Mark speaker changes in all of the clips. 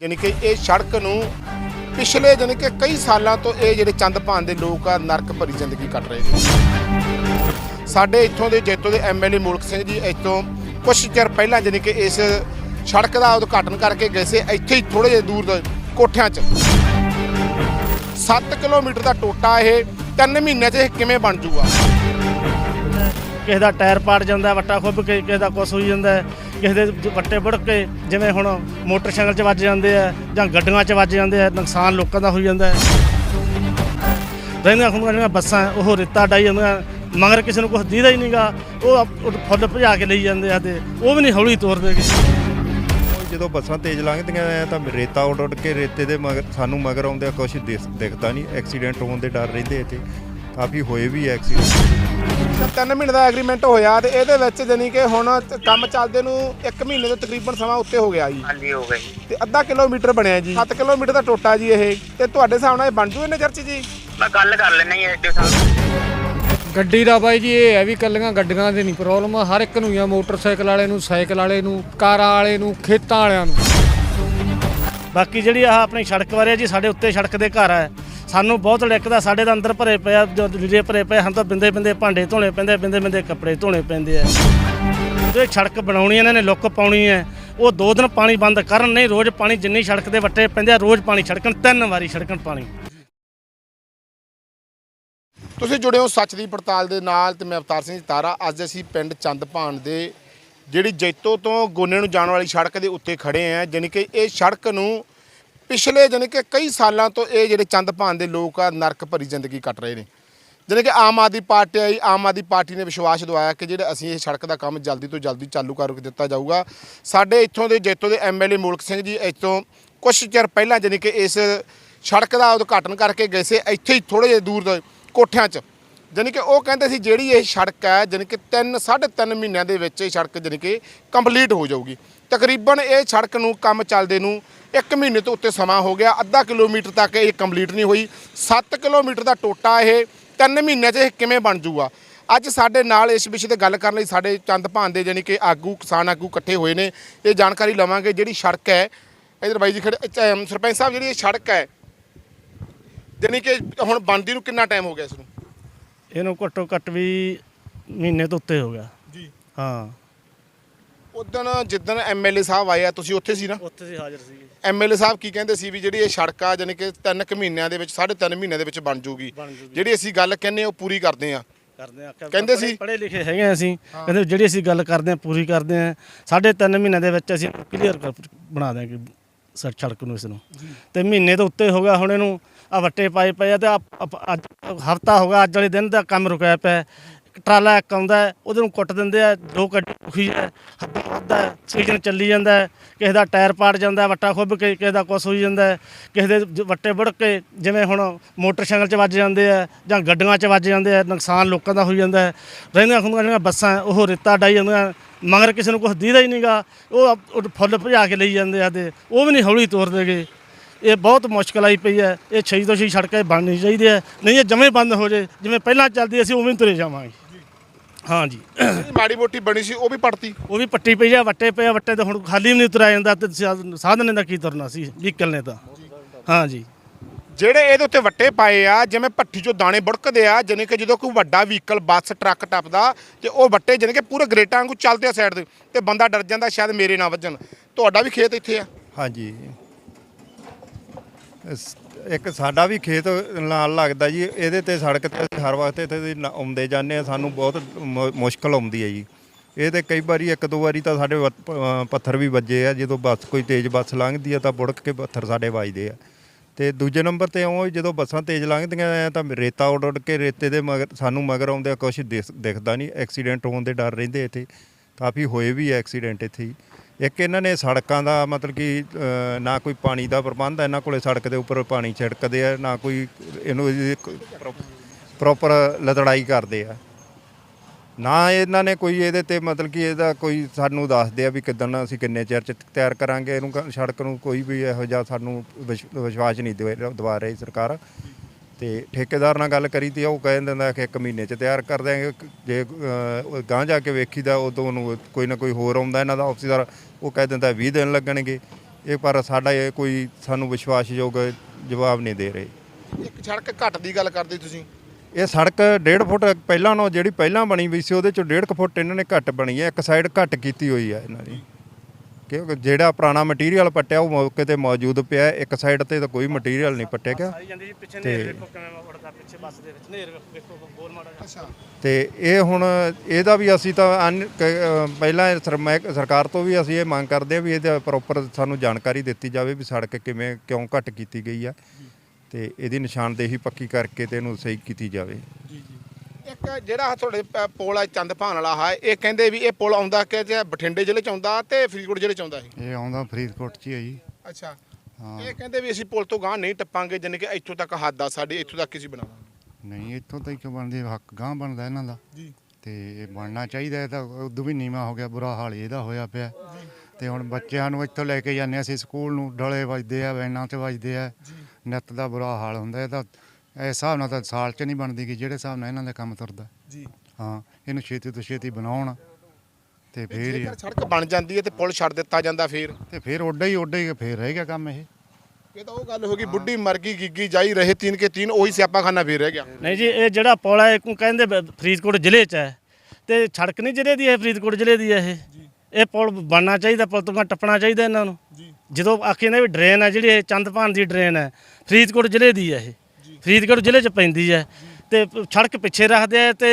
Speaker 1: ਯਾਨੀ ਕਿ ਇਹ ਸੜਕ ਨੂੰ ਪਿਛਲੇ ਯਾਨੀ ਕਿ ਕਈ ਸਾਲਾਂ ਤੋਂ ਇਹ ਜਿਹੜੇ ਚੰਦ ਭਾਨ ਦੇ ਲੋਕ ਆ, ਨਰਕ ਭਰੀ ਜ਼ਿੰਦਗੀ ਕੱਟ ਰਹੇ ਨੇ। ਸਾਡੇ ਇੱਥੋਂ ਦੇ ਜੈਤੋ ਦੇ ਐਮਐਲਏ ਮੁਲਕ ਸਿੰਘ ਜੀ, ਇੱਥੋਂ ਕੁਝ ਚਿਰ ਪਹਿਲਾਂ ਯਾਨੀ ਕਿ ਇਸ ਸੜਕ ਦਾ ਉਦਘਾਟਨ ਕਰਕੇ ਗਏ ਸੀ, ਇੱਥੇ ਹੀ ਥੋੜੇ ਜਿਹੇ ਦੂਰ ਦੇ ਕੋਠਿਆਂ 'ਚ। 7 ਕਿਲੋਮੀਟਰ ਦਾ ਟੋਟਾ ਇਹ 3 ਮਹੀਨਿਆਂ 'ਚ ਇਹ ਕਿਵੇਂ ਬਣ ਜੂਗਾ?
Speaker 2: ਕਿਸੇ ਦਾ ਟਾਇਰ ਪਾੜ ਜਾਂਦਾ, ਵੱਟਾ ਖੁੱਭ ਕੇ ਕਿਸੇ ਦਾ ਕੁਛ ਹੋਈ ਜਾਂਦਾ, ਕਿਸੇ ਦੇ ਜ- ਵੱਟੇ ਵੜ ਕੇ ਜਿਵੇਂ ਹੁਣ ਮੋਟਰਸਾਈਕਲ 'ਚ ਵੱਜ ਜਾਂਦੇ ਆ ਜਾਂ ਗੱਡੀਆਂ 'ਚ ਵੱਜ ਜਾਂਦੇ ਆ, ਨੁਕਸਾਨ ਲੋਕਾਂ ਦਾ ਹੋਈ ਜਾਂਦਾ ਰਹਿੰਦੀਆਂ ਖੁੰਦੀਆਂ ਜਿਹੜੀਆਂ ਬੱਸਾਂ ਉਹ ਰੇਤਾ ਡਾਈ ਜਾਂਦੀਆਂ, ਮਗਰ ਕਿਸੇ ਨੂੰ ਕੁਝ ਦੀਦਾ ਹੀ ਨਹੀਂਗਾ ਉਹ ਉਹ ਫੁੱਲ ਭਜਾ ਕੇ ਲਈ ਜਾਂਦੇ ਆ ਤੇ ਉਹ ਵੀ ਨਹੀਂ ਹੌਲੀ ਤੋਰਦੇ ਗੇ।
Speaker 3: ਜਦੋਂ ਬੱਸਾਂ ਤੇਜ਼ ਲੰਘਦੀਆਂ ਆ ਤਾਂ ਰੇਤਾ ਉੱਡ ਉੱਡ ਕੇ ਰੇਤੇ ਦੇ ਮਗਰ, ਸਾਨੂੰ ਮਗਰ ਆਉਂਦੇ ਆ ਕੁਝ ਦਿਖਦਾ ਨਹੀਂ, ਐਕਸੀਡੈਂਟ ਹੋਣ ਦੇ ਡਰ ਰਹਿੰਦੇ ਇੱਥੇ। ਕਾਫੀ ਹੋਏ ਵੀ ਐਕਸੀਡੈਂਟ
Speaker 1: ਤਿੰਨ ਮਹੀਨੇ ਦਾ ਐਗਰੀਮੈਂਟ ਹੋਇਆ ਤੇ ਇਹਦੇ ਵਿੱਚ ਜਾਨੀ ਕਿ ਹੁਣ ਕੰਮ ਚੱਲਦੇ ਨੂੰ 1 ਮਹੀਨੇ ਤੋਂ ਤਕਰੀਬਨ ਸਮਾਂ ਉੱਤੇ ਹੋ ਗਿਆ ਜੀ।
Speaker 4: ਹਾਂਜੀ ਹੋ ਗਈ
Speaker 1: ਤੇ ਅੱਧਾ ਕਿਲੋਮੀਟਰ ਬਣਿਆ ਜੀ। 7 ਕਿਲੋਮੀਟਰ ਦਾ ਟੋਟਾ ਜੀ ਇਹ। ਤੇ ਤੁਹਾਡੇ ਹਿਸਾਬ ਨਾਲ ਇਹ ਬਣ ਜੂ ਇਹਨੇ ਚਰਚ ਜੀ?
Speaker 4: ਮੈਂ ਗੱਲ ਕਰ ਲੈਣਾ ਹੀ ਐਸਟੀਓ ਸਾਹਿਬ
Speaker 5: ਗੱਡੀ ਦਾ ਬਾਈ ਜੀ ਇਹ ਹੈ ਵੀ ਕੱਲੀਆਂ ਗੱਡੀਆਂ ਦੇ ਨਹੀਂ ਪ੍ਰੋਬਲਮ ਹਰ ਇੱਕ ਨੂੰ ਹੀ ਆ ਮੋਟਰਸਾਈਕਲ ਵਾਲੇ ਨੂੰ ਸਾਈਕਲ ਵਾਲੇ ਨੂੰ ਕਾਰਾਂ ਵਾਲੇ ਨੂੰ ਖੇਤਾਂ ਵਾਲਿਆਂ ਨੂੰ।
Speaker 2: ਬਾਕੀ ਜਿਹੜੀ ਆਹ ਆਪਣੀ ਸੜਕ ਬਾਰੇ ਜੀ ਸਾਡੇ ਉੱਤੇ ਸੜਕ ਦੇ ਘਰ ਹੈ ਸਾਨੂੰ ਬਹੁਤ ਲਿਕਦਾ ਸਾਡੇ ਤਾਂ ਅੰਦਰ ਭਰੇ ਪਿਆ ਜੋ ਲੀੜੇ ਭਰੇ ਪਏ ਹਨ ਤਾਂ ਬਿੰਦੇ ਬਿੰਦੇ ਭਾਂਡੇ ਧੋਣੇ ਪੈਂਦੇ, ਬਿੰਦੇ ਬਿੰਦੇ ਕੱਪੜੇ ਧੋਣੇ ਪੈਂਦੇ ਆ। ਜੇ ਸੜਕ ਬਣਾਉਣੀ ਇਹਨਾਂ ਨੇ, ਲੁੱਕ ਪਾਉਣੀ ਹੈ। ਉਹ ਦੋ ਦਿਨ ਪਾਣੀ ਬੰਦ ਕਰਨ, ਨਹੀਂ ਰੋਜ਼ ਪਾਣੀ, ਜਿੰਨੀ ਸੜਕ ਦੇ ਵੱਟੇ ਪੈਂਦੇ ਆ, ਰੋਜ਼ ਪਾਣੀ ਛੜਕਣ, ਤਿੰਨ ਵਾਰੀ ਛੜਕਣ ਪਾਣੀ।
Speaker 1: ਤੁਸੀਂ ਜੁੜੇ ਹੋ ਸੱਚ ਦੀ ਪੜਤਾਲ ਦੇ ਨਾਲ ਤੇ ਮੈਂ ਅਵਤਾਰ ਸਿੰਘ ਤਾਰਾ। ਅੱਜ ਅਸੀਂ ਪਿੰਡ ਚੰਦਪਾਨ ਦੇ, ਜਿਹੜੀ ਜੈਤੋ ਤੋਂ ਗੋਨੇ ਨੂੰ ਜਾਣ ਵਾਲੀ ਸੜਕ ਦੇ ਉੱਤੇ ਖੜੇ ਆ, ਜਾਣੀ ਕਿ ਇਹ ਸੜਕ ਨੂੰ ਪਿਛਲੇ ਜਾਣੀ ਕਿ ਕਈ ਸਾਲਾਂ ਤੋਂ ਇਹ ਜਿਹੜੇ ਚੰਦ ਭਾਨ ਦੇ ਲੋਕ ਆ, ਨਰਕ ਭਰੀ ਜ਼ਿੰਦਗੀ ਕੱਟ ਰਹੇ ਨੇ। ਜਾਣੀ ਕਿ ਆਮ ਆਦਮੀ ਪਾਰਟੀ ਆਈ, ਆਮ ਆਦਮੀ ਪਾਰਟੀ ਨੇ ਵਿਸ਼ਵਾਸ ਦਵਾਇਆ ਕਿ ਜਿਹੜਾ ਅਸੀਂ ਇਹ ਸੜਕ ਦਾ ਕੰਮ ਜਲਦੀ ਤੋਂ ਜਲਦੀ ਚਾਲੂ ਕਰ ਦਿੱਤਾ ਜਾਊਗਾ। ਸਾਡੇ ਇੱਥੋਂ ਦੇ ਜੈਤੋ ਦੇ ਐਮਐਲਏ ਮੁਲਕ ਸਿੰਘ ਜੀ ਇੱਥੋਂ ਕੁਝ ਚਿਰ ਪਹਿਲਾਂ ਜਾਣੀ ਕਿ ਇਸ ਸੜਕ ਦਾ ਉਦਘਾਟਨ ਕਰਕੇ ਗਏ ਸੀ, ਇੱਥੇ ਹੀ ਥੋੜੇ ਜਿਹੇ ਦੂਰ ਦੇ ਕੋਠਿਆਂ 'ਚ। ਜਾਣੀ ਕਿ ਉਹ ਕਹਿੰਦੇ ਸੀ ਜਿਹੜੀ ਇਹ ਸੜਕ ਹੈ, ਜਾਣੀ ਕਿ 3 3.5 ਮਹੀਨਿਆਂ ਦੇ ਵਿੱਚ ਇਹ ਸੜਕ ਜਾਣੀ ਕਿ ਕੰਪਲੀਟ ਹੋ ਜਾਊਗੀ। ਤਕਰੀਬਨ ਇਹ ਸੜਕ ਨੂੰ ਕੰਮ ਚੱਲਦੇ ਨੂੰ 1 ਮਹੀਨੇ ਤੋਂ ਉੱਤੇ ਸਮਾਂ ਹੋ ਗਿਆ। ਅੱਧਾ ਕਿਲੋਮੀਟਰ ਤੱਕ ਇਹ ਕੰਪਲੀਟ ਨਹੀਂ ਹੋਈ। 7 ਕਿਲੋਮੀਟਰ ਦਾ ਟੋਟਾ ਇਹ। 3 ਮਹੀਨਿਆਂ 'ਚ ਇਹ ਕਿਵੇਂ ਬਣ ਜੂਗਾ? ਅੱਜ ਸਾਡੇ ਨਾਲ ਇਸ ਵਿਸ਼ੇ ਤੇ ਗੱਲ ਕਰਨ ਲਈ ਸਾਡੇ ਚੰਦਪਾਨ ਦੇ ਜਾਣੀ ਕਿ ਆਗੂ ਕਿਸਾਨ ਆਗੂ ਇਕੱਠੇ ਹੋਏ ਨੇ। ਇਹ ਜਾਣਕਾਰੀ ਲਵਾਂਗੇ ਜਿਹੜੀ ਸੜਕ ਹੈ। ਇਧਰ ਬਾਈ ਜੀ ਖੜੇ ਸਰਪੰਚ ਸਾਹਿਬ ਜਿਹੜੀ ਇਹ ਸੜਕ ਹੈ ਜਾਣੀ ਕਿ ਹੁਣ ਬਣਦੀ ਨੂੰ ਕਿੰਨਾ ਟਾਈਮ ਹੋ ਗਿਆ ਇਸ ਨੂੰ?
Speaker 2: ਇਹਨੂੰ ਘੱਟੋ ਘੱਟ ਵੀ ਮਹੀਨੇ ਤੋਂ ਉੱਤੇ ਹੋ ਗਿਆ।
Speaker 1: ਜੀ।
Speaker 2: ਹਾਂ।
Speaker 1: ਉਦੋਂ ਜਿੱਦਣ ਐਮਐਲਏ ਸਾਹਿਬ ਆਏ ਆ ਤੁਸੀਂ ਉੱਥੇ ਸੀ ਨਾ?
Speaker 2: ਉੱਥੇ ਸੀ ਹਾਜ਼ਰ ਸੀਗੇ।
Speaker 1: ਐਮਐਲਏ ਸਾਹਿਬ ਕੀ ਕਹਿੰਦੇ ਸੀ ਵੀ ਜਿਹੜੀ ਇਹ ਸੜਕ ਆ ਜਾਣੀ ਕਿ ਤਿੰਨ ਕੁ ਮਹੀਨਿਆਂ ਦੇ ਵਿੱਚ ਸਾਢੇ ਤਿੰਨ ਮਹੀਨਿਆਂ ਦੇ ਵਿੱਚ ਬਣ ਜੂਗੀ।
Speaker 2: ਬਣ ਜੂਗੀ।
Speaker 1: ਜਿਹੜੀ ਅਸੀਂ ਗੱਲ ਕਹਿੰਦੇ ਉਹ ਪੂਰੀ ਕਰਦੇ ਆ
Speaker 2: ਕਰਦੇ ਆ
Speaker 1: ਕਹਿੰਦੇ ਸੀ-
Speaker 2: ਪੜ੍ਹੇ ਲਿਖੇ ਹੈਗੇ ਆ ਅਸੀਂ। ਕਹਿੰਦੇ ਜਿਹੜੀ ਅਸੀਂ ਗੱਲ ਕਰਦੇ ਆ ਪੂਰੀ ਕਰਦੇ ਆ ਸਾਢੇ ਤਿੰਨ ਮਹੀਨਿਆਂ ਦੇ ਵਿੱਚ ਅਸੀਂ ਕਲੀਅਰ ਬਣਾ ਦਿਆਂਗੇ ਸੜ ਸੜਕ ਨੂੰ ਇਸ ਨੂੰ। ਤੇ ਮਹੀਨੇ ਤੋਂ ਉੱਤੇ ਹੋ ਗਿਆ ਹੁਣ ਇਹਨੂੰ ਆ ਵੱਟੇ ਪਾਏ ਪਏ ਆ ਤੇ ਅੱਜ ਹਫਤਾ ਹੋ ਗਿਆ ਅੱਜ ਵਾਲੇ ਦਿਨ ਦਾ ਕੰਮ ਰੁਕਿਆ ਪਿਆ। ਹੈ। ਟਰਾਲਾ ਇੱਕ ਆਉਂਦਾ ਉਹਦੇ ਨੂੰ ਕੁੱਟ ਦਿੰਦੇ ਆ, ਦੋ ਗੱਡੀ ਦੁਖੀ ਹੈ ਹੱਦਾਂ ਵੱਧਦਾ ਸੀਜ਼ਨ ਚੱਲੀ ਜਾਂਦਾ ਕਿਸੇ ਦਾ ਟਾਇਰ ਪਾੜ ਜਾਂਦਾ ਵੱਟਾ ਖੁੱਭ ਕੇ, ਕਿਸੇ ਦਾ ਕੁਛ ਹੋਈ ਜਾਂਦਾ ਕਿਸੇ ਦੇ ਵੱਟੇ ਵੜ ਕੇ, ਜਿਵੇਂ ਹੁਣ ਮੋਟਰਸਾਈਕਲ 'ਚ ਵੱਜ ਜਾਂਦੇ ਆ ਜਾਂ ਗੱਡੀਆਂ 'ਚ ਵੱਜ ਜਾਂਦੇ ਆ, ਨੁਕਸਾਨ ਲੋਕਾਂ ਦਾ ਹੋਈ ਜਾਂਦਾ ਰਹਿੰਦੀਆਂ ਹੁੰਦੀਆਂ ਜਿਹੜੀਆਂ ਬੱਸਾਂ ਉਹ ਰੇਤਾ ਡਾਈ ਜਾਂਦੀਆਂ ਮਗਰ ਕਿਸੇ ਨੂੰ ਕੁਝ ਦੀਦਾ ਹੀ ਨਹੀਂਗਾ ਉਹ ਉਹ ਫੁੱਲ ਭਜਾ ਕੇ ਲਈ ਜਾਂਦੇ ਆ ਤੇ ਉਹ ਵੀ ਨਹੀਂ ਹੌਲੀ ਤੋਰਦੇਗੇ ਇਹ ਬਹੁਤ ਮੁਸ਼ਕਲ ਆਈ ਪਈ ਹੈ, ਇਹ ਛੇ ਤੋਂ ਛੇ ਸੜਕਾਂ ਬਣਨੀ ਚਾਹੀਦੀ ਹੈ, ਨਹੀਂ ਇਹ ਜਮੇ ਬੰਦ ਹੋ ਜੇ, ਜਿਵੇਂ ਪਹਿਲਾਂ ਚੱਲਦੀ ਅਸੀਂ ਉਵੇਂ ਤੁਰੇ ਜਾਵਾਂਗੇ। ਹਾਂ ਜੀ।
Speaker 1: ਜਿਹੜੀ ਮਾੜੀ ਮੋਟੀ ਬਣੀ ਸੀ ਉਹ ਵੀ ਪੜਤੀ
Speaker 2: ਉਹ ਵੀ ਪੱਟੀ ਪਈ ਆ ਵੱਟੇ ਪਏ ਆ ਵੱਟੇ ਤੇ ਹੁਣ ਖਾਲੀ ਵੀ ਨਹੀਂ ਤੁਰਿਆ ਜਾਂਦਾ ਤੇ ਸਾ- ਸਾਧਨ ਨੇ ਦਾ ਕੀ ਤੁਰਨਾ ਸੀ ਵਹੀਕਲ ਨੇ ਤਾਂ। ਹਾਂ ਜੀ।
Speaker 1: ਜਿਹੜੇ ਇਹਦੇ ਉੱਤੇ ਵੱਟੇ ਪਾਏ ਆ ਜਿਵੇਂ ਭੱਠੀ ਚੋਂ ਦਾਣੇ ਬੁੜਕਦੇ ਆ ਜਾਣੀ ਕਿ ਜਦੋਂ ਕੋਈ ਵੱਡਾ ਵਹੀਕਲ ਬੱਸ ਟਰੱਕ ਟੱਪਦਾ ਤੇ ਉਹ ਵੱਟੇ ਜਾਣੀ ਕਿ ਪੂਰੇ ਗ੍ਰੇਟਾਂ ਵਾਂਗੂ ਚੱਲਦੇ ਆ ਸਾਈਡ ਤੇ ਤੇ ਬੰਦਾ ਡਰ ਜਾਂਦਾ ਸ਼ਾਇਦ ਮੇਰੇ ਨਾ ਵੱਜਣ। ਤੁਹਾਡਾ ਵੀ ਖੇਤ ਇੱਥੇ ਆ?
Speaker 3: ਹਾਂਜੀ। ਇਸ- ਇੱਕ ਸਾਡਾ ਵੀ ਖੇਤ ਨਾਲ ਲੱਗਦਾ ਜੀ, ਇਹਦੇ ਤੇ ਸੜਕ ਤੇ ਅਸੀਂ ਹਰ ਵਕਤ ਇੱਥੇ ਦੀ ਨ- ਆਉਂਦੇ ਜਾਂਦੇ ਆ ਸਾਨੂੰ ਬਹੁਤ ਮੁ- ਮੁਸ਼ਕਲ ਆਉਂਦੀ ਹੈ ਜੀ। ਇਹ ਤੇ ਕਈ ਵਾਰੀ, ਇੱਕ ਦੋ ਵਾਰੀ ਤਾਂ ਸਾਡੇ ਵ- ਪ- ਪੱਥਰ ਵੀ ਵੱਜੇ ਆ, ਜਦੋਂ ਬੱਸ, ਕੋਈ ਤੇਜ਼ ਬੱਸ ਲੰਘਦੀ ਆ ਤਾਂ ਬੁੜਕ ਕੇ ਪੱਥਰ ਸਾਡੇ ਵੱਜਦੇ ਆ। ਤੇ ਦੂਜੇ ਨੰਬਰ ਤੇ ਉਹ ਜਦੋਂ ਬੱਸਾਂ ਤੇਜ਼ ਲੰਘਦੀਆਂ ਆ ਤਾਂ ਰੇਤਾ ਉੱਡ ਉੱਡ ਕੇ ਰੇਤੇ ਦੇ ਮਗਰ, ਸਾਨੂੰ ਮਗਰ ਆਉਂਦੇ ਆ ਕੁਝ ਦਿਖਦਾ ਨਹੀਂ, ਐਕਸੀਡੈਂਟ ਹੋਣ ਦੇ ਡਰ ਰਹਿੰਦੇ ਇੱਥੇ। ਕਾਫੀ ਹੋਏ ਵੀ ਐਕਸੀਡੈਂਟ ਇੱਥੇ ਹੀ। ਇੱਕ ਇਹਨਾਂ ਨੇ ਸੜਕਾਂ ਦਾ ਮਤਲਬ ਕਿ ਨਾ ਕੋਈ ਪਾਣੀ ਦਾ ਪ੍ਰਬੰਧ ਹੈ ਇਹਨਾਂ ਕੋਲੇ ਸੜਕ ਦੇ ਉੱਪਰ ਪਾਣੀ ਛਿੜਕਦੇ ਆ, ਨਾ ਕੋਈ ਇਹਨੂੰ ਪ੍ਰੋਪਰ ਲਤੜਾਈ ਕਰਦੇ ਆ। ਨਾ ਇਹਨਾਂ ਨੇ ਕੋਈ ਇਹਦੇ ਤੇ ਮਤਲਬ ਕਿ ਇਹਦਾ ਕੋਈ ਸਾਨੂੰ ਦੱਸਦੇ ਆ ਵੀ ਕਿਦਾਂ ਅਸੀਂ ਕਿੰਨੇ ਚਿਰ ਚ ਤਿਆਰ ਕਰਾਂਗੇ, ਇਹਨੂੰ ਕ- ਸੜਕ ਨੂੰ ਕੋਈ ਵੀ ਇਹੋ ਜਿਹਾ ਸਾਨੂੰ ਵਿਸ਼- ਵਿਸ਼ਵਾਸ ਨਹੀਂ ਦੇ ਦਵਾ ਰਹੀ ਸਰਕਾਰ। ਤੇ ਠੇਕੇਦਾਰ ਨਾਲ ਗੱਲ ਕਰੀ ਤੀ ਉਹ ਕਹਿ ਦਿੰਦਾ ਕਿ ਇੱਕ ਮਹੀਨੇ ਚ ਤਿਆਰ ਕਰ ਦਿਆਂਗੇ। ਜੇ ਗਾਂਹ ਜਾ ਕੇ ਵੇਖੀਦਾ ਉਦੋਂ ਉਹਨੂੰ ਕੋਈ ਨਾ ਕੋਈ ਹੋਰ ਆਉਂਦਾ ਇਹਨਾਂ ਦਾ ਆਫਿਸਰ ਉਹ ਕਹਿ ਦਿੰਦਾ 20 ਦਿਨ ਲੱਗਣਗੇ। ਇਹ ਪਰ ਸਾਡਾ ਇਹ ਕੋਈ ਸਾਨੂੰ ਵਿਸ਼ਵਾਸਯੋਗ ਜਵਾਬ ਨਹੀਂ ਦੇ ਰਹੇ।
Speaker 1: ਇੱਕ ਸੜਕ ਘੱਟ ਦੀ ਗੱਲ ਕਰਦੇ ਤੁਸੀਂ?
Speaker 3: ਇਹ ਸੜਕ 1.5 ਫੁੱਟ ਪਹਿਲਾਂ ਨਾਲੋਂ ਜਿਹੜੀ ਪਹਿਲਾਂ ਬਣੀ ਵੀ ਸੀ ਉਹਦੇ ਚੋਂ 1.5 ਫੁੱਟ ਇਹਨਾਂ ਨੇ ਘੱਟ ਬਣੀ ਹੈ। ਇੱਕ ਸਾਈਡ ਘੱਟ ਕੀਤੀ ਹੋਈ ਹੈ ਇਹਨਾਂ ਦੀ। ਕਿਉਂਕਿ ਜਿਹੜਾ ਪੁਰਾਣਾ ਮਟੀਰੀਅਲ ਪੱਟਿਆ ਉਹ ਮੌਕੇ ਤੇ ਮੌਜੂਦ ਪਿਆ ਹੈ। ਇੱਕ ਸਾਈਡ ਤੇ ਤਾਂ ਕੋਈ ਮਟੀਰੀਅਲ ਨਹੀਂ ਪੱਟਿਆ ਗਿਆ।
Speaker 2: ਜਾਂਦੀ ਜੀ ਪਿੱਛੇ
Speaker 3: ਤੇ-
Speaker 2: ਵੇਖੋ ਕਿਵੇਂ ਉੜਦਾ ਪਿੱਛੇ ਬੱਸ ਦੇ ਵਿੱਚ ਨੇਰ ਵੇਖੋ ਬੋਲ ਮਾੜਾ
Speaker 1: ਅੱਛਾ।
Speaker 3: ਤੇ ਇਹ ਹੁਣ ਇਹਦਾ ਵੀ ਅਸੀਂ ਤਾਂ ਅਨ- ਕ- ਅ, ਪਹਿਲਾਂ ਸਰਮੈ- ਸਰਕਾਰ ਤੋਂ ਵੀ ਅਸੀਂ ਇਹ ਮੰਗ ਕਰਦੇ ਹਾਂ ਵੀ ਇਹਦਾ ਪ੍ਰੋਪਰ ਸਾਨੂੰ ਜਾਣਕਾਰੀ ਦਿੱਤੀ ਜਾਵੇ ਵੀ ਸੜਕ ਕਿਵੇਂ ਕਿਉਂ ਘੱਟ ਕੀਤੀ ਗਈ ਹੈ ਤੇ ਇਹਦੀ ਨਿਸ਼ਾਨਦੇਹੀ ਪੱਕੀ ਕਰਕੇ ਤੇ ਇਹਨੂੰ ਸਹੀ ਕੀਤੀ ਜਾਵੇ।
Speaker 1: ਇੱਕ ਜਿਹੜਾ ਤੁਹਾਡੇ ਪ- ਪੁਲ ਆ ਚੰਦਪਾਨ ਵਾਲਾ ਹੈ ਇਹ ਕਹਿੰਦੇ ਵੀ ਇਹ ਪੁਲ ਆਉਂਦਾ ਕਿ ਤੇ ਬਠਿੰਡੇ ਜ਼ਿਲ੍ਹੇ ਚ ਆਉਂਦਾ ਤੇ ਫਰੀਦਕੋਟ ਜ਼ਿਲ੍ਹੇ ਚ ਆਉਂਦਾ ਇਹ?
Speaker 6: ਇਹ ਆਉਂਦਾ ਫਰੀਦਕੋਟ 'ਚ ਹੀ ਹੈ ਜੀ।
Speaker 1: ਅੱਛਾ।
Speaker 6: ਹਾਂ।
Speaker 1: ਇਹ ਕਹਿੰਦੇ ਵੀ ਅਸੀਂ ਪੁਲ ਤੋਂ ਗਾਂ ਨਹੀਂ ਟੱਪਾਂਗੇ ਜਾਣੀ ਕਿ ਇੱਥੋਂ ਤੱਕ ਹੱਦ ਆ ਸਾਡੀ ਇੱਥੋਂ ਤੱਕ ਅਸੀਂ ਬਣਾਵਾਂਗੇ
Speaker 6: ਨਹੀਂ ਇੱਥੋਂ ਤੱਕ ਬਣਦੇ ਹੱਕ ਗਾਂ ਬਣਦਾ ਇਹਨਾਂ ਦਾ।
Speaker 1: ਜੀ।
Speaker 6: ਤੇ ਇਹ ਬਣਨਾ ਚਾਹੀਦਾ ਇਹ ਤਾਂ ਉਦੋਂ ਵੀ ਨੀਵਾ ਹੋ ਗਿਆ ਬੁਰਾ ਹਾਲ ਇਹਦਾ ਹੋਇਆ ਪਿਆ। ਤੇ ਹੁਣ ਬੱਚਿਆਂ ਨੂੰ ਇੱਥੋਂ ਲੈ ਕੇ ਜਾਂਦੇ ਹਾਂ ਅਸੀਂ ਸਕੂਲ ਨੂੰ ਡਲੇ ਵੱਜਦੇ ਆ ਵੈਨਾਂ 'ਚ ਵੱਜਦੇ ਆ। ਨਿੱਤ ਦਾ ਬੁਰਾ ਹਾਲ ਹੁੰਦਾ ਇਹ ਤਾਂ ਇਸ ਹਿਸਾਬ ਨਾਲ ਤਾਂ ਸਾਲ 'ਚ ਨਹੀਂ ਬਣਦੀ ਕਿ ਜਿਹੜੇ ਹਿਸਾਬ ਨਾਲ ਇਹਨਾਂ ਦਾ ਕੰਮ ਤੁਰਦਾ।
Speaker 1: ਜੀ।
Speaker 6: ਹਾਂ ਇਹਨੂੰ ਛੇਤੀ ਤੋਂ ਛੇਤੀ ਬਣਾਉਣ ਤੇ ਫੇਰ ਹੀ
Speaker 1: ਜੇਕਰ ਸੜਕ ਬਣ ਜਾਂਦੀ ਹੈ ਤੇ ਪੁਲ ਛੱਡ ਦਿੱਤਾ ਜਾਂਦਾ ਫੇਰ।
Speaker 6: ਤੇ ਫੇਰ ਉੱਡਾ ਹੀ ਉੱਡਾ ਹੀ ਫੇਰ ਰਹੇਗਾ ਕੰਮ ਇਹ।
Speaker 1: ਇਹ ਤਾਂ ਉਹ ਗੱਲ ਹੋ ਗਈ ਬੁੱਢੀ ਮਰ ਗਈ ਗਿੱਗੀ ਜਾਈ ਰਹੇ ਤਿੰਨ ਕੇ ਤਿੰਨ ਉਹੀ ਸਿਆਪਾ ਖਾਨਾ ਫੇਰ ਰਹਿ ਗਿਆ।
Speaker 2: ਨਹੀਂ ਜੀ ਇਹ ਜਿਹੜਾ ਪੁਲ ਹੈ ਇਹ ਕਹਿੰਦੇ ਬ- ਫਰੀਦਕੋਟ ਜ਼ਿਲ੍ਹੇ 'ਚ ਹੈ। ਤੇ ਸੜਕ ਨਹੀਂ ਜ਼ਿਲ੍ਹੇ ਦੀ ਹੈ ਫਰੀਦਕੋਟ ਜ਼ਿਲ੍ਹੇ ਦੀ ਹੈ ਇਹ। ਇਹ ਪੁਲ ਬਣਨਾ ਚਾਹੀਦਾ ਪੁਲ ਤੋਂ ਟੱਪਣਾ ਚਾਹੀਦਾ ਇਹਨਾਂ ਨੂੰ। ਜਦੋਂ ਆਖੀ ਨੇ ਵੀ ਡਰੇਨ ਹੈ ਜਿਹੜੀ ਇਹ ਚੰਦਪਾਨ ਦੀ ਡਰੇਨ ਹੈ ਫਰੀਦਕੋਟ ਜ਼ਿਲ੍ਹੇ ਦੀ ਹੈ ਇਹ। ਫਰੀਦਕੋਟ ਜ਼ਿਲ੍ਹੇ 'ਚ ਪੈਂਦੀ ਹੈ ਤੇ ਸੜਕ ਪਿੱਛੇ ਰੱਖਦੇ ਆ ਤੇ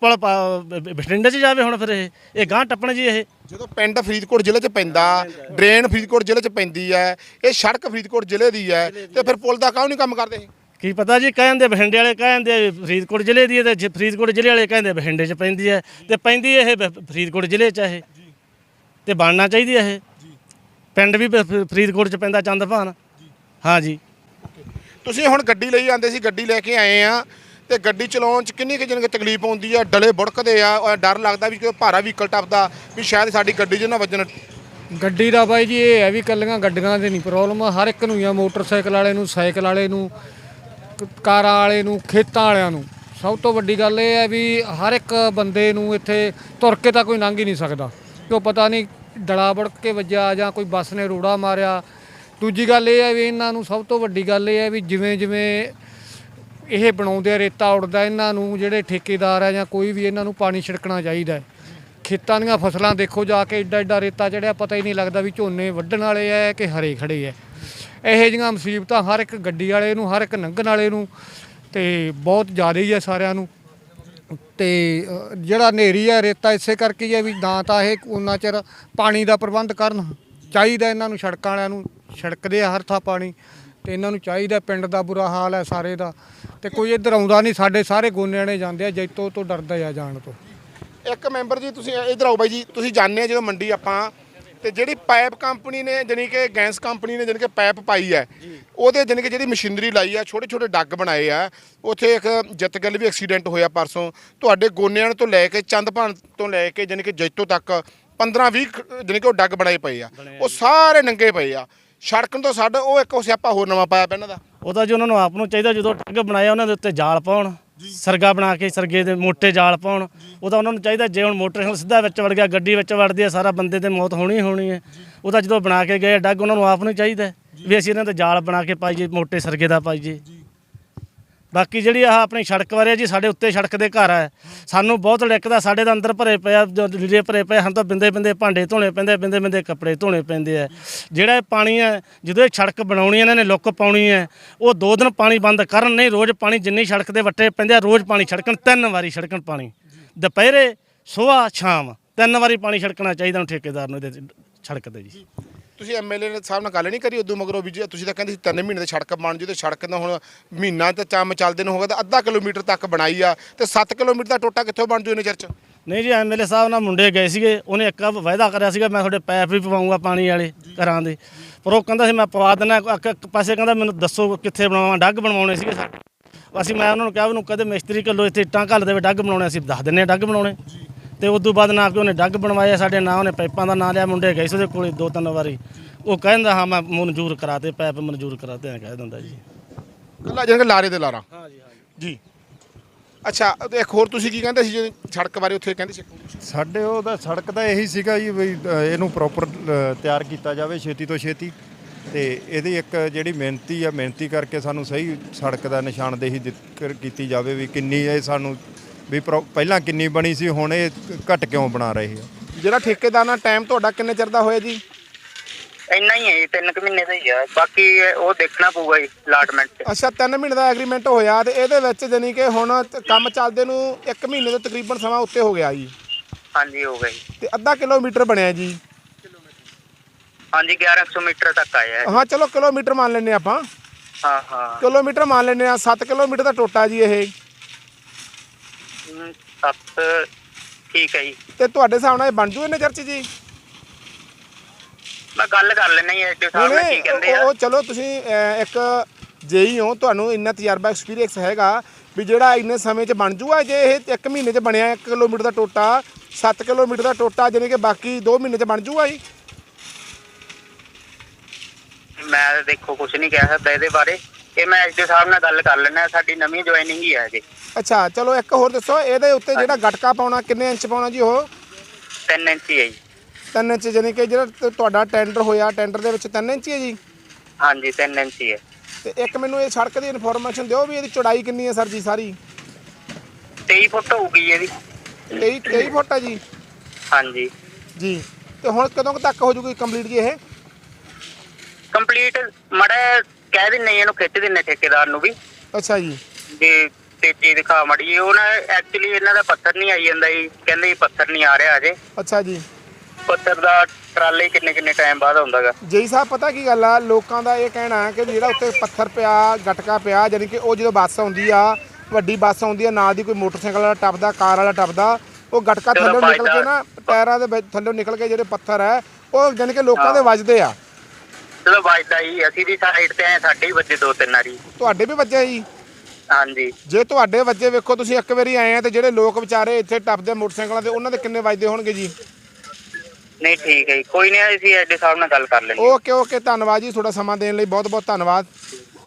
Speaker 2: ਪੁਲ ਬਠਿੰਡੇ 'ਚ ਜਾਵੇ ਹੁਣ ਫਿਰ ਇਹ। ਇਹ ਗਾਂਹ ਟੱਪਣ ਜੀ ਇਹ।
Speaker 1: ਜਦੋਂ ਪਿੰਡ ਫਰੀਦਕੋਟ ਜ਼ਿਲ੍ਹੇ 'ਚ ਪੈਂਦਾ ਡਰੇਨ ਫਰੀਦਕੋਟ ਜ਼ਿਲ੍ਹੇ 'ਚ ਪੈਂਦੀ ਹੈ ਇਹ ਸੜਕ ਫਰੀਦਕੋਟ ਜ਼ਿਲ੍ਹੇ ਦੀ ਹੈ ਤੇ ਫਿਰ ਪੁਲ ਦਾ ਕਾਹਨੂੰ ਨਹੀਂ ਕੰਮ ਕਰਦੇ ਇਹ?
Speaker 2: ਕੀ ਪਤਾ ਜੀ ਕਹਿੰਦੇ ਬਠਿੰਡੇ ਵਾਲੇ ਕਹਿੰਦੇ ਫਰੀਦਕੋਟ ਜ਼ਿਲ੍ਹੇ ਦੀ ਹੈ ਤੇ ਫਰੀਦਕੋਟ ਜ਼ਿਲ੍ਹੇ ਵਾਲੇ ਕਹਿੰਦੇ ਬਠਿੰਡੇ 'ਚ ਪੈਂਦੀ ਹੈ ਤੇ ਪੈਂਦੀ ਇਹ ਫਰੀਦਕੋਟ ਜ਼ਿਲ੍ਹੇ 'ਚ ਇਹ। ਤੇ ਬਣਨਾ ਚਾਹੀਦੀ ਇਹ। ਪਿੰਡ ਵੀ ਫਰੀਦਕੋਟ 'ਚ ਪੈਂਦਾ ਚੰਦਭਾਨ ਹਾਂ ਜੀ।
Speaker 1: ਤੁਸੀਂ ਹੁਣ ਗੱਡੀ ਲਈ ਆਂਦੇ ਸੀ, ਗੱਡੀ ਲੈ ਕੇ ਆਏ ਆ ਤੇ ਗੱਡੀ ਚਲਾਉਣ 'ਚ ਕਿੰਨੀ ਕੁ ਜਨ ਤਕਲੀਫ ਆਉਂਦੀ ਆ, ਡਲੇ ਬੁੜਕਦੇ ਆ, ਔਰ ਡਰ ਲੱਗਦਾ ਵੀ ਕੋਈ ਭਾਰਾ ਵਹੀਕਲ ਟੱਪਦਾ, ਵੀ ਸ਼ਾਇਦ ਸਾਡੀ ਗੱਡੀ 'ਚ ਨਾ ਵੱਜਣ।
Speaker 5: ਗੱਡੀ ਦਾ ਬਾਈ ਜੀ ਇਹ ਹੈ ਵੀ ਕੱਲੀਆਂ ਗੱਡੀਆਂ ਦੇ ਨਹੀਂ ਪ੍ਰੋਬਲਮ ਹਰ ਇੱਕ ਨੂੰ ਹੀ ਆ, ਮੋਟਰਸਾਈਕਲ ਵਾਲੇ ਨੂੰ, ਸਾਈਕਲ ਵਾਲੇ ਨੂੰ ਕ- ਕਾਰਾਂ ਵਾਲੇ ਨੂੰ, ਖੇਤਾਂ ਵਾਲਿਆਂ ਨੂੰ। ਸਭ ਤੋਂ ਵੱਡੀ ਗੱਲ ਇਹ ਹੈ ਵੀ ਹਰ ਇੱਕ ਬੰਦੇ ਨੂੰ ਇੱਥੇ ਤੁਰ ਕੇ ਤਾਂ ਕੋਈ ਲੰਘ ਹੀ ਨਹੀਂ ਸਕਦਾ। ਕਿਉਂ ਪਤਾ ਨਹੀਂ ਡਲਾ ਵੜਕ ਕੇ ਵੱਜਿਆ ਜਾਂ ਕੋਈ ਬੱਸ ਨੇ ਰੋੜਾ ਮਾਰਿਆ ਦੂਜੀ ਗੱਲ ਇਹ ਹੈ ਵੀ ਇਹਨਾਂ ਨੂੰ ਸਭ ਤੋਂ ਵੱਡੀ ਗੱਲ ਇਹ ਹੈ ਵੀ ਜਿਵੇਂ ਜਿਵੇਂ ਇਹ ਬਣਾਉਂਦੇ ਆ, ਰੇਤਾ ਉੜਦਾ, ਇਹਨਾਂ ਨੂੰ ਜਿਹੜੇ ਠੇਕੇਦਾਰ ਆ ਜਾਂ ਕੋਈ ਵੀ ਇਹਨਾਂ ਨੂੰ ਪਾਣੀ ਛਿੜਕਣਾ ਚਾਹੀਦਾ ਹੈ। ਖੇਤਾਂ ਦੀਆਂ ਫਸਲਾਂ ਦੇਖੋ ਜਾ ਕੇ ਏਡਾ ਏਡਾ ਰੇਤਾ ਚੜਿਆ, ਪਤਾ ਹੀ ਨਹੀਂ ਲੱਗਦਾ ਵੀ ਝੋਨੇ ਵੱਢਣ ਵਾਲੇ ਆ ਕਿ ਹਰੇ ਖੜੇ ਆ। ਇਹੋ ਜਿਹੀਆਂ ਮੁਸੀਬਤਾਂ ਹਰ ਇੱਕ ਗੱਡੀ ਵਾਲੇ ਨੂੰ, ਹਰ ਇੱਕ ਲੰਘਣ ਵਾਲੇ ਨੂੰ ਤੇ ਬਹੁਤ ਜ਼ਿਆਦਾ ਹੀ ਆ ਸਾਰਿਆਂ ਨੂੰ। ਤੇ ਜਿਹੜਾ ਹਨੇਰੀ ਆ, ਰੇਤਾ ਇਸੇ ਕਰਕੇ ਹੀ ਆ ਵੀ ਨਾ ਤਾਂ ਇਹ ਉਹਨਾਂ ਚਿਰ ਪਾਣੀ ਦਾ ਪ੍ਰਬੰਧ ਕਰਨ ਚਾਹੀਦਾ ਇਹਨਾਂ ਨੂੰ, ਸੜਕਾਂ ਵਾਲਿਆਂ ਨੂੰ। ਸੜਕਦੇ ਆ ਹਰ ਥਾਂ ਪਾਣੀ ਤੇ ਇਹਨਾਂ ਨੂੰ ਚਾਹੀਦਾ ਪਿੰਡ ਦਾ ਬੁਰਾ ਹਾਲ ਹੈ ਸਾਰੇ ਦਾ। ਤੇ ਕੋਈ ਇੱਧਰ ਆਉਂਦਾ ਨਹੀਂ ਸਾਡੇ ਸਾਰੇ ਗੋਨਿਆਣੇ ਜਾਂਦੇ ਆ ਜੈਤੋ ਤੋਂ ਡਰਦਾ ਆ ਜਾਣ ਤੋਂ।
Speaker 1: ਇੱਕ ਮੈਂਬਰ ਜੀ ਤੁਸੀਂ ਇਧਰ ਆਓ ਬਾਈ ਜੀ ਤੁਸੀਂ ਜਾਣਦੇ ਆ ਜਦੋਂ ਮੰਡੀ ਆਪਾਂ ਤੇ ਜਿਹੜੀ ਪਾਈਪ ਕੰਪਨੀ ਨੇ ਜਾਣੀ ਕਿ ਗੈਸ ਕੰਪਨੀ ਨੇ ਜਾਣੀ ਕਿ ਪਾਈਪ ਪਾਈ ਹੈ ਉਹਦੇ ਜਾਣੀ ਕਿ ਜਿਹੜੀ ਮਸ਼ੀਨਰੀ ਲਾਈ ਆ ਛੋਟੇ ਛੋਟੇ ਡੱਗ ਬਣਾਏ ਆ ਉੱਥੇ ਇੱਕ ਜਤਗਲ ਵੀ ਐਕਸੀਡੈਂਟ ਹੋਇਆ ਪਰਸੋਂ ਤੁਹਾਡੇ ਗੋਨਿਆਂ ਤੋਂ ਲੈ ਕੇ ਚੰਦਪਾਨ ਤੋਂ ਲੈ ਕੇ ਜਾਣੀ ਕਿ ਜੈਤੋ ਤੱਕ 15 20 ਜਾਣੀ ਕਿ ਉਹ ਡੱਗ ਬਣਾਏ ਪਏ ਆ ਉਹ ਸਾਰੇ ਨੰਗੇ ਪਏ ਆ। ਸੜਕਣ ਤੋਂ ਛੱਡ ਉਹ ਇੱਕ ਸਿਆਪਾ ਹੋਰ ਨਵਾਂ ਪਾਇਆ ਪਿਆ ਇਹਨਾਂ ਦਾ।
Speaker 2: ਉਹ ਤਾਂ ਜੀ ਉਹਨਾਂ ਨੂੰ ਆਪ ਨੂੰ ਚਾਹੀਦਾ ਜਦੋਂ ਟੱਗ ਬਣਾਇਆ ਉਹਨਾਂ ਦੇ ਉੱਤੇ ਜਾਲ ਪਾਉਣ ਸਰਗਾ ਬਣਾ ਕੇ ਸਰਗੇ ਦੇ ਮੋਟੇ ਜਾਲ ਪਾਉਣ ਉਹ ਤਾਂ ਉਹਨਾਂ ਨੂੰ ਚਾਹੀਦਾ ਜੇ ਹੁਣ ਮੋਟਰਸਾਈਕਲ ਸਿੱਧਾ ਵਿੱਚ ਵੜ ਗਿਆ ਗੱਡੀ ਵਿੱਚ ਵੜਦੀ ਹੈ ਸਾਰਾ ਬੰਦੇ ਤੇ ਮੌਤ ਹੋਣੀ ਹੋਣੀ ਹੈ। ਉਹ ਤਾਂ ਜਦੋਂ ਬਣਾ ਕੇ ਗਏ ਡੱਗ ਉਹਨਾਂ ਨੂੰ ਆਪ ਨੂੰ ਚਾਹੀਦਾ ਵੀ ਅਸੀਂ ਇਹਨਾਂ ਦਾ ਜਾਲ ਬਣਾ ਕੇ ਪਾਈਏ ਮੋਟੇ ਸਰਗੇ ਦਾ ਪਾਈਏ। ਬਾਕੀ ਜਿਹੜੀ ਆਹ ਆਪਣੀ ਸੜਕ ਬਾਰੇ ਜੀ, ਸਾਡੇ ਉੱਤੇ ਸੜਕ ਦੇ ਘਰ ਹੈ ਸਾਨੂੰ ਬਹੁਤ ਦਿੱਕਤ ਸਾਡੇ ਦਾ ਅੰਦਰ ਭਰੇ ਪਿਆ ਜੋ ਲੀੜੇ ਭਰੇ ਪਏ ਹਨ ਤਾਂ ਬਿੰਦੇ ਬਿੰਦੇ ਭਾਂਡੇ ਧੋਣੇ ਪੈਂਦੇ, ਬਿੰਦੇ ਬਿੰਦੇ ਕੱਪੜੇ ਧੋਣੇ ਪੈਂਦੇ ਆ। ਜਿਹੜਾ ਇਹ ਪਾਣੀ ਹੈ ਜਦੋਂ ਇਹ ਸੜਕ ਬਣਾਉਣੀ ਇਹਨਾਂ ਨੇ ਲੁੱਕ ਪਾਉਣੀ ਹੈ ਉਹ ਦੋ ਦਿਨ ਪਾਣੀ ਬੰਦ ਕਰਨ ਨਹੀਂ, ਰੋਜ਼ ਪਾਣੀ ਜਿੰਨੀ ਸੜਕ ਦੇ ਵੱਟੇ ਪੈਂਦੇ ਆ, ਰੋਜ਼ ਪਾਣੀ ਛੜਕਣ, ਤਿੰਨ ਵਾਰੀ ਛੜਕਣ ਪਾਣੀ। ਦੁਪਹਿਰੇ, ਸਵੇਰ, ਸ਼ਾਮ, ਤਿੰਨ ਵਾਰੀ ਪਾਣੀ ਛੜਕਣਾ ਚਾਹੀਦਾ ਹੁਣ ਠੇਕੇਦਾਰ ਨੂੰ ਇਹਦੇ ਸੜਕ ਤੇ ਜੀ।
Speaker 1: ਤੁਸੀਂ ਐਮਐਲਏ ਨੇ ਸਾਹਿਬ ਨਾਲ ਗੱਲ ਨਹੀਂ ਕਰੀ ਉਦੋਂ, ਮਗਰੋਂ ਵੀ ਜੇ ਤੁਸੀਂ ਤਾਂ ਕਹਿੰਦੇ ਸੀ ਤਿੰਨ ਮਹੀਨੇ ਦੇ ਸੜਕ ਬਣ ਜੂ ਤੇ ਸੜਕ ਦਾ ਹੁਣ ਮਹੀਨਾ ਤਾਂ ਚੰਮ ਚੱਲਦੇ ਨੂੰ ਹੋਗਾ ਤਾਂ ਅੱਧਾ ਕਿਲੋਮੀਟਰ ਤੱਕ ਬਣਾਈ ਆ ਤੇ 7 ਕਿਲੋਮੀਟਰ ਦਾ ਟੋਟਾ ਕਿੱਥੋਂ ਬਣ ਜੂ ਇਹਨੇ ਚਰਚ?
Speaker 2: ਨਹੀਂ ਜੀ ਐਮਐਲਏ ਸਾਹਿਬ ਨਾਲ ਮੁੰਡੇ ਗਏ ਸੀਗੇ, ਉਹਨੇ ਇੱਕ ਵਾਅਦਾ ਕਰਿਆ ਸੀਗਾ, ਮੈਂ ਤੁਹਾਡੇ ਪੈਪ ਵੀ ਪਵਾਉਂਗਾ ਪਾਣੀ ਵਾਲੇ ਘਰਾਂ ਦੇ। ਪਰ ਉਹ ਕਹਿੰਦਾ ਸੀ, ਮੈਂ ਪਵਾ ਦਿੰਦਾ, ਇੱਕ ਪਾਸੇ ਕਹਿੰਦਾ, ਮੈਨੂੰ ਦੱਸੋ ਕਿੱਥੇ ਬਣਾਵਾਂ, ਡੱਗ ਬਣਵਾਉਣੇ ਸੀਗੇ ਸਾਡੇ ਅਸੀਂ ਮੈਂ ਉਹਨਾਂ ਨੂੰ ਕਿਹਾ, ਉਹਨੂੰ ਕਦੇ ਮਿਸਤਰੀ ਕੱਲੋ ਇੱਥੇ ਇੱਟਾਂ ਘੱਲ ਦੇਵੇ, ਡੱਗ ਬਣਾਉਣੇ, ਅਸੀਂ ਦੱਸ ਦਿੰਨੇ ਆ ਡੱਗ ਬਣਾਉਣੇ। ਤੇ ਉਸ ਤੋਂ ਬਾਅਦ ਨਾ ਕਿ ਉਹਨੇ ਡੱਗ ਬਣਵਾਇਆ ਸਾਡੇ ਨਾਂ ਉਹਨੇ ਪਾਈਪਾਂ ਦਾ ਨਾਂ ਲਿਆ ਮੁੰਡੇ ਗਏ ਸੀ ਉਹਦੇ ਕੋਲੇ ਦੋ ਤਿੰਨ ਵਾਰੀ। ਉਹ ਕਹਿੰਦਾ ਹਾਂ ਮੈਂ ਮਨਜ਼ੂਰ ਕਰਾਤੇ ਪੈਪ ਮਨਜ਼ੂਰ ਕਰਾਤੇ ਐਂ ਕਹਿ ਦਿੰਦਾ ਜੀ।
Speaker 1: ਕੱਲਾ ਜਾਨ ਕਿ ਲਾਰੇ ਤੇ ਲਾਰਾ?
Speaker 2: ਹਾਂ ਜੀ ਹਾਂ
Speaker 1: ਜੀ। ਅੱਛਾ ਤੇ ਇੱਕ ਹੋਰ ਤੁਸੀਂ ਕੀ ਕਹਿੰਦੇ ਸੀ ਜੀ ਸੜਕ ਬਾਰੇ ਉੱਥੇ ਕਹਿੰਦੇ ਸੀ?
Speaker 3: ਸਾਡੇ ਉਹਦਾ ਸੜਕ ਤਾਂ ਇਹੀ ਸੀਗਾ ਜੀ ਵੀ ਅ, ਇਹਨੂੰ ਪ੍ਰੋਪਰ ਤਿਆਰ ਕੀਤਾ ਜਾਵੇ ਛੇਤੀ ਤੋਂ ਛੇਤੀ। ਤੇ ਇਹਦੀ ਇੱਕ ਜਿਹੜੀ ਮਿਹਨਤੀ ਆ ਮਿਹਨਤੀ ਕਰਕੇ ਸਾਨੂੰ ਸਹੀ ਸੜਕ ਦਾ ਨਿਸ਼ਾਨਦੇਹੀ ਦਿੱਤ- ਕਰ- ਕੀਤੀ ਜਾਵੇ ਵੀ ਕਿੰਨੀ ਇਹ ਸਾਨੂੰ ਵੀ ਪ੍ਰੋ- ਪਹਿਲਾਂ ਕਿੰਨੀ ਬਣੀ ਸੀ ਹੁਣ ਇਹ ਘੱਟ ਕਿਉਂ ਬਣਾ ਰਹੇ ਆ?
Speaker 1: ਜਿਹੜਾ ਠੇਕੇਦਾਰ ਨਾਲ ਟਾਈਮ ਤੁਹਾਡਾ ਕਿੰਨੇ ਚਿਰ ਦਾ ਹੋਇਆ ਜੀ?
Speaker 4: ਇੰਨਾ ਹੀ ਹੈ ਜੀ ਤਿੰਨ ਕੁ ਮਹੀਨੇ ਦਾ ਹੀ ਆ। ਬਾਕੀ ਉਹ ਦੇਖਣਾ ਪਊਗਾ ਜੀ ਅਲਾਟਮੈਂਟ 'ਚ
Speaker 1: ਅੱਛਾ 3 ਮਹੀਨੇ ਦਾ ਐਗਰੀਮੈਂਟ ਹੋਇਆ ਤੇ ਇਹਦੇ ਵਿੱਚ ਜਾਨੀ ਕਿ ਹੁਣ ਤ- ਕੰਮ ਚੱਲਦੇ ਨੂੰ 1 ਮਹੀਨੇ ਤੋਂ ਤਕਰੀਬਨ ਸਮਾਂ ਉੱਤੇ ਹੋ ਗਿਆ ਜੀ।
Speaker 4: ਹਾਂਜੀ ਹੋ ਗਿਆ ਜੀ।
Speaker 1: ਤੇ ਅੱਧਾ ਕਿਲੋਮੀਟਰ ਬਣਿਆ ਜੀ।
Speaker 4: ਹਾਂਜੀ 1100 ਮੀਟਰ ਤੱਕ ਆਇਆ ਹੈ।
Speaker 1: ਹਾਂ ਚਲੋ ਕਿਲੋਮੀਟਰ ਮੰਨ ਲੈਨੇ ਆਪਾਂ।
Speaker 4: ਹਾਂ ਹਾਂ।
Speaker 1: ਕਿਲੋਮੀਟਰ ਮੰਨ ਲੈਨੇ ਆ 7 ਕਿਲੋਮੀਟਰ ਦਾ ਟੋਟਾ ਜੀ ਇਹ।
Speaker 4: ਹਮ, ਸੱਤ ਠੀਕ ਹੈ ਜੀ।
Speaker 1: ਤੇ ਤੁਹਾਡੇ ਹਿਸਾਬ ਨਾਲ ਇਹ ਬਣ ਜੂ ਇਹਨੇ ਚਰਚ ਜੀ?
Speaker 4: ਮੈਂ ਗੱਲ ਕਰ ਲੈਣਾ ਜੀ ਐਸਡੀਓ ਸਾਹਿਬ ਨਾਲ ਕੀ ਕਹਿੰਦੇ ਆ।
Speaker 1: ਉਹ ਚਲੋ ਤੁਸੀਂ ਅਹ, ਇੱਕ ਜੇਈ ਹੋ ਤੁਹਾਨੂੰ ਇੰਨਾ ਤਜਰਬਾ ਐਕਸਪੀਰੀਅੰਸ ਹੈਗਾ ਵੀ ਜਿਹੜਾ ਇੰਨੇ ਸਮੇਂ 'ਚ ਬਣ ਜੂਗਾ ਜੇ ਇਹ 1 ਮਹੀਨੇ 'ਚ ਬਣਿਆ 1 ਕਿਲੋਮੀਟਰ ਦਾ ਟੋਟਾ 7 ਕਿਲੋਮੀਟਰ ਦਾ ਟੋਟਾ ਜਾਨੀ ਕਿ ਬਾਕੀ 2 ਮਹੀਨੇ 'ਚ ਬਣ ਜੂਗਾ ਜੀ?
Speaker 4: ਮੈਂ ਦੇਖੋ ਕੁਝ ਨਹੀਂ ਕਹਿ ਸਕਦਾ ਇਹਦੇ ਬਾਰੇ। ਇਹ ਮੈਂ ਐਸਡੀਓ ਸਾਹਿਬ ਨਾਲ ਗੱਲ ਕਰ ਲੈਣਾ ਸਾਡੀ ਨਵੀਂ ਜੁਆਇਨਿੰਗ ਹੀ ਹੈ ਜੀ
Speaker 1: ਅੱਛਾ ਚਲੋ ਇੱਕ ਹੋਰ ਦੱਸੋ ਇਹਦੇ ਉੱਤੇ ਜਿਹੜਾ ਗਟਕਾ ਪਾਉਣਾ ਕਿੰਨੇ ਇੰਚ ਪਾਉਣਾ ਜੀ ਉਹ?
Speaker 4: 3 ਇੰਚ ਹੀ ਹੈ ਜੀ।
Speaker 1: 3 ਇੰਚ ਜਾਨੀ ਕਿ ਜਿਹੜਾ ਤ- ਤੁਹਾਡਾ ਟੈਂਡਰ ਹੋਇਆ ਟੈਂਡਰ ਦੇ ਵਿੱਚ 3 ਇੰਚ ਹੀ ਹੈ ਜੀ?
Speaker 4: ਹਾਂਜੀ 3 ਇੰਚ ਹੀ ਹੈ
Speaker 1: ਤੇ ਇੱਕ ਮੈਨੂੰ ਇਹ ਸੜਕ ਦੀ ਇਨਫੋਰਮੇਸ਼ਨ ਦਿਓ ਵੀ ਇਹਦੀ ਚੌੜਾਈ ਕਿੰਨੀ ਹੈ ਸਰ ਜੀ ਸਾਰੀ?
Speaker 4: 23 ਫੁੱਟ ਹੋਊਗੀ ਇਹਦੀ।
Speaker 1: 23 23 ਫੁੱਟ ਹੈ ਜੀ?
Speaker 4: ਹਾਂਜੀ।
Speaker 1: ਜੀ। ਤੇ ਹੁਣ ਕਦੋਂ ਕੁ ਤੱਕ ਹੋ ਜੂਗੀ ਕੰਪਲੀਟ ਜੀ ਇਹ?
Speaker 4: ਕੰਪਲੀਟ ਮੜਾ ਕਹਿ ਦਿੰਨੇ ਇਹਨੂੰ ਖਿੱਚ ਦਿੰਨੇ ਠੇਕੇਦਾਰ ਨੂੰ ਵੀ।
Speaker 1: ਅੱਛਾ ਜੀ।
Speaker 4: ਜੇ ਤੇਜ਼ੀ ਦਿਖਾ ਮੜੀ ਉਹ ਨਾ ਐਕਚੁਅਲੀ ਇਹਨਾਂ ਦਾ ਪੱਥਰ ਨਹੀਂ ਆਈ ਜਾਂਦਾ ਜੀ। ਕਹਿੰਦੇ ਜੀ ਪੱਥਰ ਨਹੀਂ ਆ ਰਿਹਾ ਅਜੇ।
Speaker 1: ਅੱਛਾ ਜੀ।
Speaker 4: ਪੱਥਰ ਦਾ ਟਰਾਲੇ ਕਿੰਨੇ ਕਿੰਨੇ ਟਾਈਮ ਬਾਅਦ ਆਉਂਦਾਗਾ
Speaker 1: ਜੇਈ ਸਾਹਿਬ ਪਤਾ ਕੀ ਗੱਲ ਆ? ਲੋਕਾਂ ਦਾ ਇਹ ਕਹਿਣਾ ਹੈ ਕਿ ਜਿਹੜਾ ਉੱਤੇ ਪੱਥਰ ਪਿਆ ਗਟਕਾ ਪਿਆ ਯਾਨੀ ਕਿ ਉਹ ਜਦੋਂ ਬੱਸ ਆਉਂਦੀ ਆ ਵੱਡੀ ਬੱਸ ਆਉਂਦੀ ਆ ਨਾਲ ਦੀ ਕੋਈ ਮੋਟਰਸਾਈਕਲ ਵਾਲਾ ਟੱਪਦਾ ਕਾਰ ਵਾਲਾ ਟੱਪਦਾ ਉਹ ਗਟਕਾ ਥੱਲੋਂ ਨਿਕਲ ਕੇ ਨਾ ਟਾਇਰਾਂ ਦੇ ਵਿੱਚ ਥੱਲੋਂ ਨਿਕਲ ਕੇ ਜਿਹੜੇ ਪੱਥਰ ਹੈ ਉਹ ਯਾਨੀ ਕਿ ਲੋਕਾਂ ਦੇ ਵੱਜਦੇ ਆ।
Speaker 4: ਚਲੋ ਵੱਜਦਾ ਜੀ ਅਸੀਂ ਵੀ ਸਾਈਡ ਤੇ ਆਏ ਸਾਡੇ ਹੀ ਵੱਜੇ ਦੋ ਤਿੰਨ ਵਾਰੀ।
Speaker 1: ਤੁਹਾਡੇ ਵੀ ਵੱਜੇ ਜੀ?
Speaker 4: ਹਾਂਜੀ।
Speaker 1: ਜੇ ਤੁਹਾਡੇ ਵੱਜੇ ਵੇਖੋ ਤੁਸੀਂ ਇੱਕ ਵਾਰੀ ਆਏ ਆ ਤੇ ਜਿਹੜੇ ਲੋਕ ਵਿਚਾਰੇ ਇੱਥੇ ਟੱਪਦੇ ਮੋਟਰਸਾਈਕਲਾਂ ਤੇ ਉਹਨਾਂ ਦੇ ਕਿੰਨੇ ਵੱਜਦੇ ਹੋਣਗੇ ਜੀ?
Speaker 4: ਨਹੀਂ ਠੀਕ ਹੈ ਜੀ। ਕੋਈ ਨਹੀਂ ਅਸੀਂ ਐਡੇ ਸਾਹਿਬ ਨਾਲ ਗੱਲ ਕਰ ਲੈਂਦੇ
Speaker 1: ਓਕੇ ਓਕੇ। ਧੰਨਵਾਦ ਜੀ ਤੁਹਾਡਾ ਸਮਾਂ ਦੇਣ ਲਈ ਬਹੁਤ ਬਹੁਤ ਧੰਨਵਾਦ।